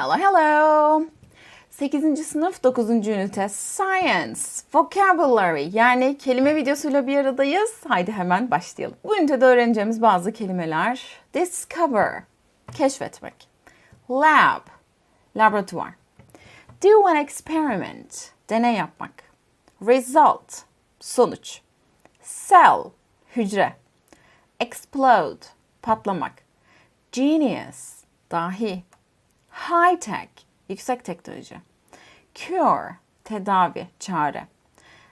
Hello hello. 8. sınıf 9. ünite Science, Vocabulary yani kelime videosuyla bir aradayız. Haydi hemen başlayalım. Bu ünitede öğreneceğimiz bazı kelimeler discover, keşfetmek, lab, laboratuvar, do an experiment, deney yapmak, result, sonuç, cell, hücre, explode, patlamak, genius, dahi, high tech, yüksek teknoloji, cure, tedavi, çare,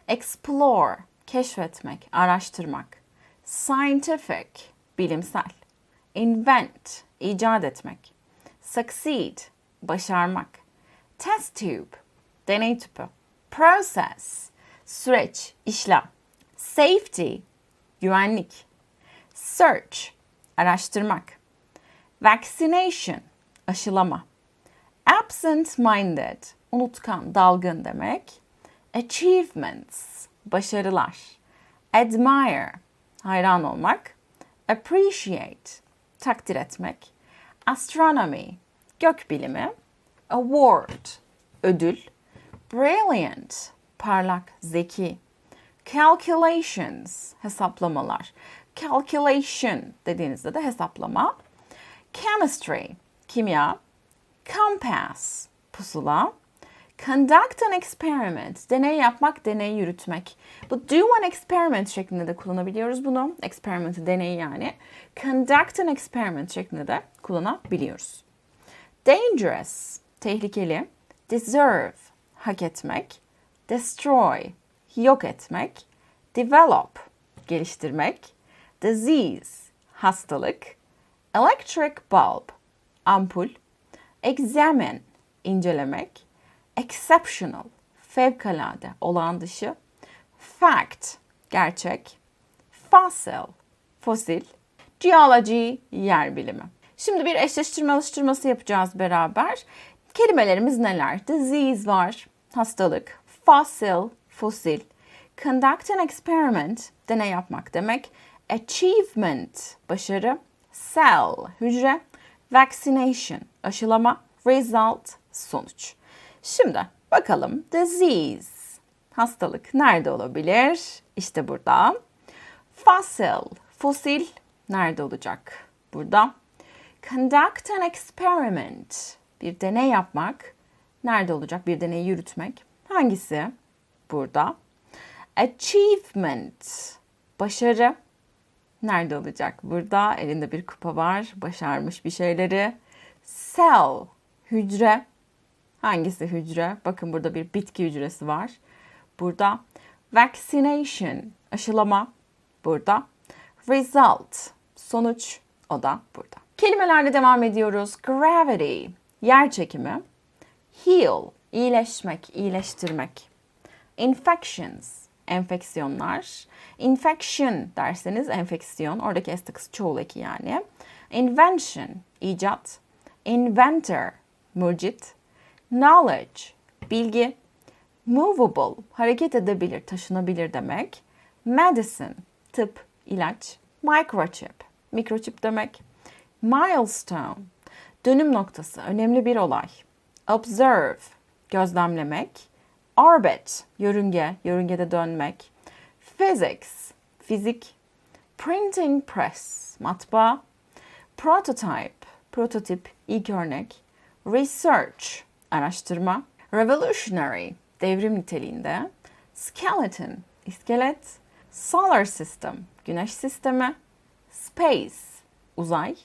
explore, keşfetmek, araştırmak, scientific, bilimsel, invent, icat etmek, succeed, başarmak, test tube, deney tüpü, process, süreç, işlem, safety, güvenlik, search, araştırmak, vaccination, aşılama, absent-minded, unutkan, dalgın demek, achievements, başarılar, admire, hayran olmak, appreciate, takdir etmek, astronomy, gök bilimi, award, ödül, brilliant, parlak, zeki, calculations, hesaplamalar, calculation dediğinizde de hesaplama, chemistry, kimya, compass, pusula, conduct an experiment, deney yapmak, deney yürütmek. Bu do an experiment şeklinde de kullanabiliyoruz bunu. Experiment, deney yani. Conduct an experiment şeklinde de kullanabiliyoruz. Dangerous, tehlikeli. Deserve, hak etmek. Destroy, yok etmek. Develop, geliştirmek. Disease, hastalık. Electric bulb, ampul. Examine, incelemek. Exceptional, fevkalade, olağan dışı. Fact, gerçek. Fossil, fosil. Geology, yer bilimi. Şimdi bir eşleştirme alıştırması yapacağız beraber. Kelimelerimiz neler? Disease var, hastalık. Fossil, fosil. Conduct an experiment, deney yapmak demek. Achievement, başarı. Cell, hücre. Vaccination, aşılama. Result, sonuç. Şimdi bakalım disease, hastalık nerede olabilir? İşte burada. Fossil, fosil nerede olacak? Burada. Conduct an experiment, bir deney yapmak. Nerede olacak? Bir deneyi yürütmek. Hangisi? Burada. Achievement, başarı. Nerede olacak? Burada elinde bir kupa var. Başarmış bir şeyleri. Cell, hücre. Hangisi hücre? Bakın burada bir bitki hücresi var. Burada vaccination, aşılama. Burada result, sonuç. O da burada. Kelimelerle devam ediyoruz. Gravity, yer çekimi. Heal, iyileşmek, iyileştirmek. Infections, enfeksiyonlar. Infection derseniz enfeksiyon. Oradaki s takısı çoğul eki yani. Invention, icat. Inventor, mucit. Knowledge, bilgi. Movable, hareket edebilir, taşınabilir demek. Medicine, tıp, ilaç. Microchip, mikroçip demek. Milestone, dönüm noktası, önemli bir olay. Observe, gözlemlemek. Orbit, yörünge, yörüngede dönmek. Physics, fizik. Printing press, matbaa. Prototype, prototip, ilk örnek. Research, araştırma. Revolutionary, devrim niteliğinde. Skeleton, iskelet. Solar system, güneş sistemi. Space, uzay.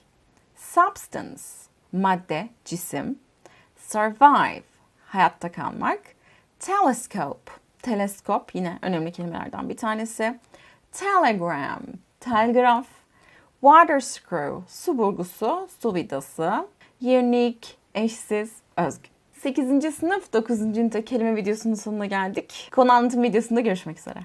Substance, madde, cisim. Survive, hayatta kalmak. Telescope, teleskop yine önemli kelimelerden bir tanesi. Telegram, telgraf. Water screw, su burgusu, su vidası. Unique, eşsiz, özgün. 8. sınıf 9. ünite kelime videosunun sonuna geldik. Konu anlatım videosunda görüşmek üzere.